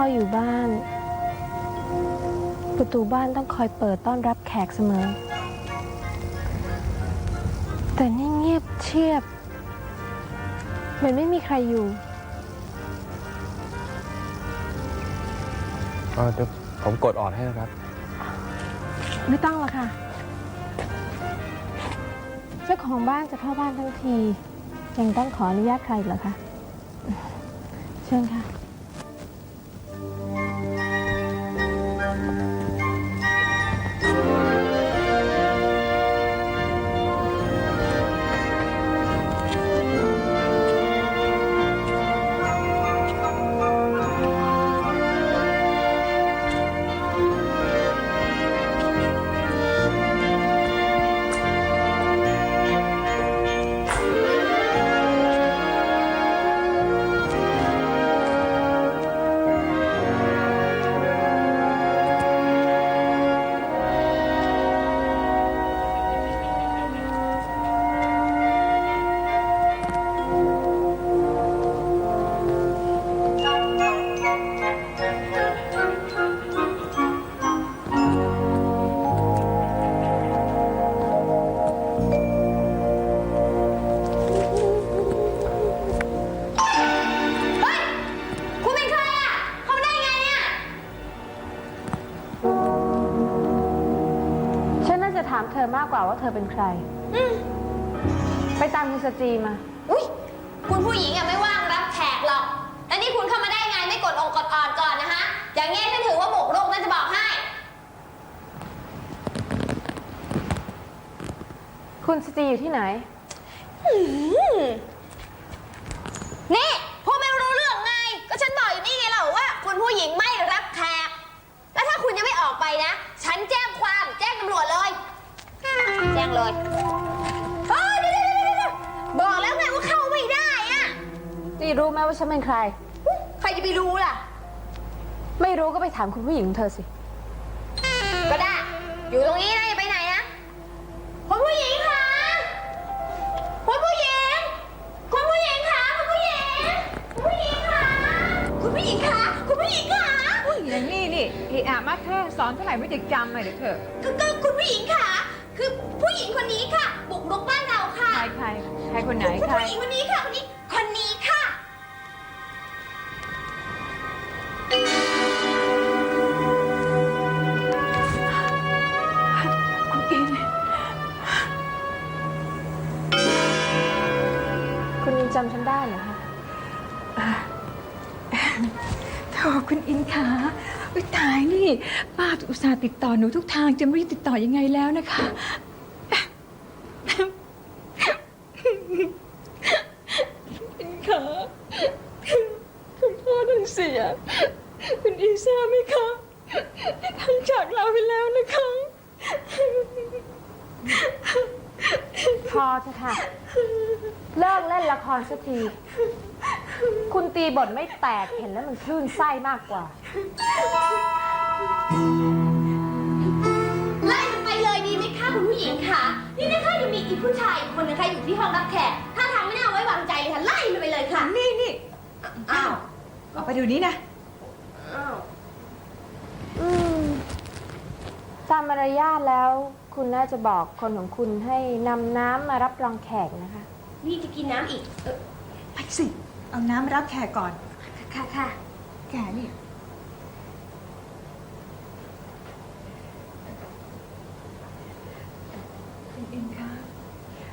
เวลาคุณพ่ออยู่บ้าน ประตูบ้านต้องคอยเปิดต้อนรับแขกเสมอ แต่นี่เงียบเชียบ เหมือนไม่มีใครอยู่ เออเดี๋ยวผมกดออดให้นะครับ ไม่ต้องหรอกค่ะ เจ้าของบ้านจะเข้าบ้านทั้งที ยังต้องขออนุญาตใครอีกเหรอคะ เชิญค่ะ กกว่าว่าเธอเป็นใครไปตามคุณสตรีมา อุ้ยคุณผู้หญิงอะไม่ว่างรับแขกหรอก แล้วนี่คุณเข้ามาได้ไงไม่กดองค์กดออดก่อนนะคะอย่างเงี้ยฉันถือว่าบุกรุกนะจะบอกให้ คุณสตรีอยู่ที่ไหน นี่ เลยเอ้ยเดี๋ยวเดี๋ยวเดี๋ยวเดี๋ยวบอกแล้วไงว่าเข้าไม่ได้อะนี่รู้ไหมว่าฉันเป็นใคร ใครจะไปรู้ล่ะ ไม่รู้ก็ไปถามคุณผู้หญิงของเธอสิ ก็ได้ อยู่ตรงนี้นะอย่าไปไหนนะคุณผู้หญิงคะคุณผู้หญิง คุณผู้หญิงคะคุณผู้หญิง คุณผู้หญิงคะคุณผู้หญิงคะคุณผู้หญิงคะอย่างนี้นี่เอะอะมาแค่สอนเท่าไหร่ไม่จะจำเลยเดี๋ยวเถอะ ก็ก็คุณผู้หญิงค่ะ คือผู้หญิงคนนี้ค่ะ บุกรุกบ้านเราค่ะ ใครใครใครคนไหนคุณใคร ผู้หญิงคนนี้ค่ะ คนนี้ คนนี้ค่ะ คุณอิน คุณยังจำฉันได้เหรอคะโถคุณอินคะ อุ๊ยตายนี่ ป้าอุตส่าห์ติดต่อหนูทุกทางจะไม่รู้จะติดต่อยังไงแล้วนะคะอินคะคุณพ่อท่านเสีย คุณอินทราไหมคะท่านจากเราไปแล้วนะคะ พอเถอะค่ะ เลิกเล่นละครสักที คุณตีบทไม่แตกเห็นแล้วมันคลื่นไส้มากกว่า ไล่มันไปเลยดีไหมคะคุณผู้หญิงค่ะนี่นะคะยังมีอีกผู้ชายอีกคนนะคะอยู่ที่ห้องรับแขกถ้าทางไม่น่าไว้วางใจเลยค่ะไล่มันไปเลยค่ะ นี่นี่อ้าวออกไปดูนี้นะ อ้าว อืม ตามมารยาทแล้ว คุณน่าจะบอกคนของคุณให้นำน้ำมารับรองแขกนะคะ นี่จะกินน้ำอีกเออไปสิ เอาน้ำมารับแขกก่อน ค่ะค่ะแกนี่คุณอินคะ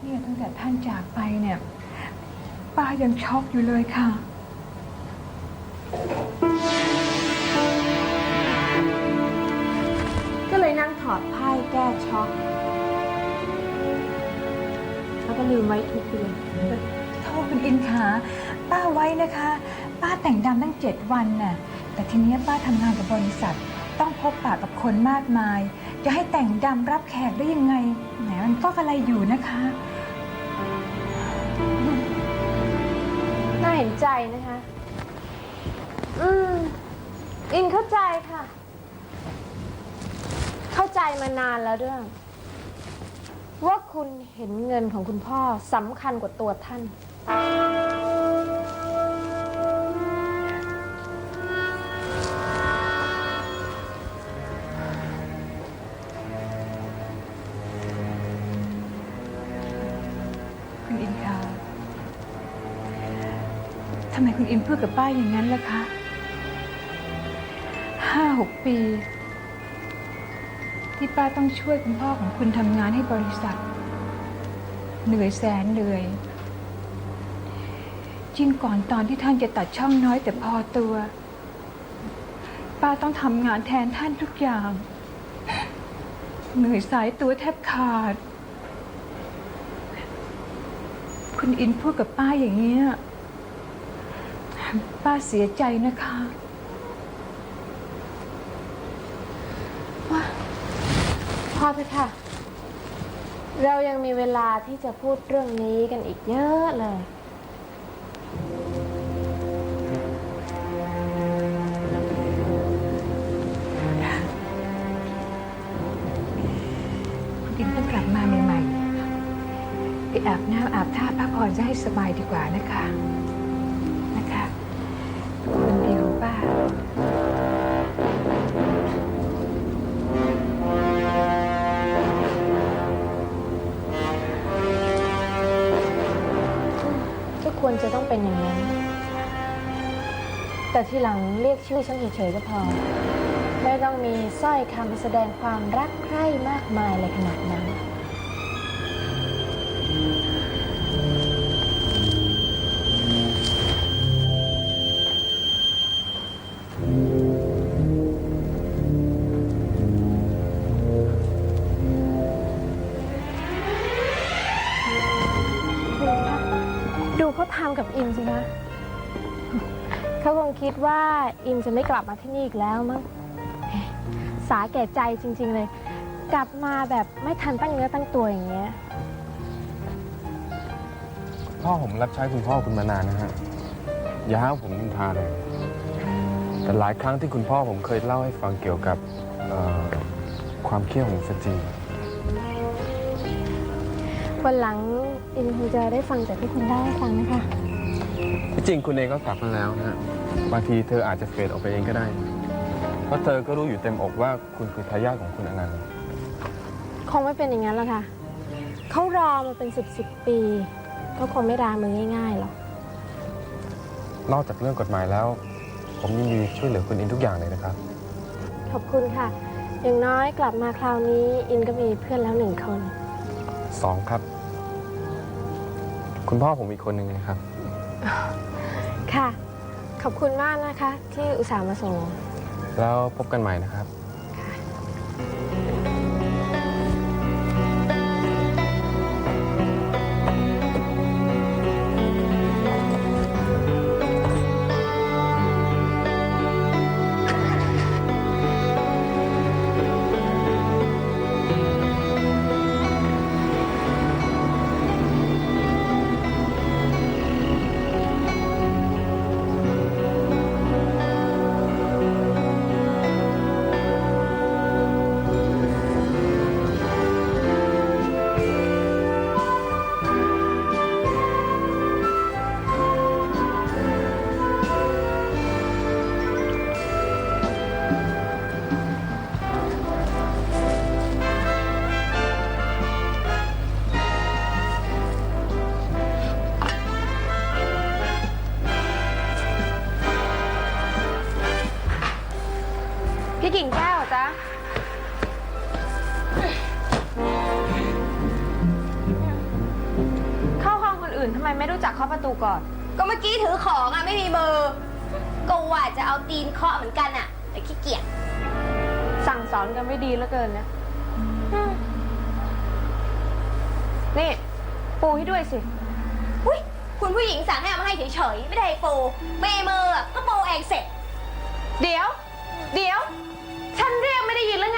เนี่ยตั้งแต่ท่านจากไปเนี่ย ป้ายังช็อกอยู่เลยค่ะ ช็อกแล้วก็ลืมไว้ทุกเดือนโทษคุณอินคะป้าไว้นะคะ ป้าแต่งดำตั้งเจ็ดวันน่ะ แต่ทีเนี้ยป้าทำงานกับบริษัท ต้องพบปะกับคนมากมาย จะให้แต่งดำรับแขกได้ยังไง แหมมันก็อะไรอยู่นะคะ น่าเห็นใจนะคะ อืม อินเข้าใจค่ะ เข้าใจมานานแล้วเรื่อง ว่าคุณเห็นเงินของคุณพ่อสำคัญกว่าตัวท่าน คุณอินคะทำไมคุณอินพูดกับป้ายอย่างนั้นล่ะคะห้าหกปี ที่ป้าต้องช่วยคุณพ่อของคุณทำงานให้บริษัท เหนื่อยแสนเหนื่อย จริงก่อนตอนที่ท่านจะตัดช่องน้อยแต่พอตัว ป้าต้องทำงานแทนท่านทุกอย่าง เหนื่อยสายตัวแทบขาด คุณอินพูดกับป้าอย่างนี้ยป้าเสียใจนะคะ พอเถอะค่ะ เรายังมีเวลาที่จะพูดเรื่องนี้กันอีกเยอะเลยคุณอินเพิ่งกลับมาใหม่ๆ ไปอาบน้ำอาบท่าพักผ่อนจะให้สบายดีกว่านะคะ นะคะคนเดียวป้า ควรจะต้องเป็นอย่างนั้น แต่ทีหลังเรียกชื่อฉันเฉยๆก็พอ ไม่ต้องมีสร้อยคำแสดงความรักใคร่มากมายเลยขนาดนั้น อิมสิคะเขาคงคิดว่าอิมจะไม่กลับมาที่นี่อีกแล้วมั้ง สาแก่ใจจริง ๆเลย กลับมาแบบไม่ทันตั้งเนื้อตั้งตัวอย่างเงี้ย พ่อผมรับใช้คุณพ่อคุณมานานนะฮะ อย่าหาว่าผมนินทาเลย แต่หลายครั้งที่คุณพ่อผมเคยเล่าให้ฟังเกี่ยวกับเอ่อความเขี้ยวของสจีวันหลังอิมคงจะได้ฟังจากที่คุณได้ฟังนะคะ ที่จริงคุณเองก็กลับมาแล้วนะฮะบางทีเธออาจจะเฟดออกไปเองก็ได้ เพราะเธอก็รู้อยู่เต็มอกว่าคุณคือทายาทของคุณอนันต์คงไม่เป็นอย่างนั้นหรอกค่ะ เขารอมาเป็นสิบสิบปี ก็คงไม่รามือง่ายๆหรอก นอกจากเรื่องกฎหมายแล้ว ผมยินดีช่วยเหลือคุณอินทุกอย่างเลยนะครับ ขอบคุณค่ะ อย่างน้อยกลับมาคราวนี้อินก็มีเพื่อนแล้วหนึ่งคน สองครับ คุณพ่อผมอีกคนหนึ่งนะครับ ค่ะ ขอบคุณมากนะคะ ที่อุตส่าห์มาส่ง แล้วพบกันใหม่นะครับ พี่กิ่งแก้วเหรอจ๊ะ เข้าห้องคนอื่นทำไมไม่รู้จักเคาะประตูก่อน ก็เมื่อกี้ถือของอะไม่มีเบอร์ก็ว่าจะเอาตีนเคาะเหมือนกันอะ แต่ขี้เกียจ สั่งสอนกันไม่ดีเหลือเกินนะนี่ปูให้ด้วยสิ อุ้ยคุณผู้หญิงสั่งให้เอามาให้เฉยๆ ไม่ได้ให้โปรเมเมอร์อะก็โปรเองเสร็จ เดี๋ยว ฉันเรียกไม่ได้ยินแล้วไง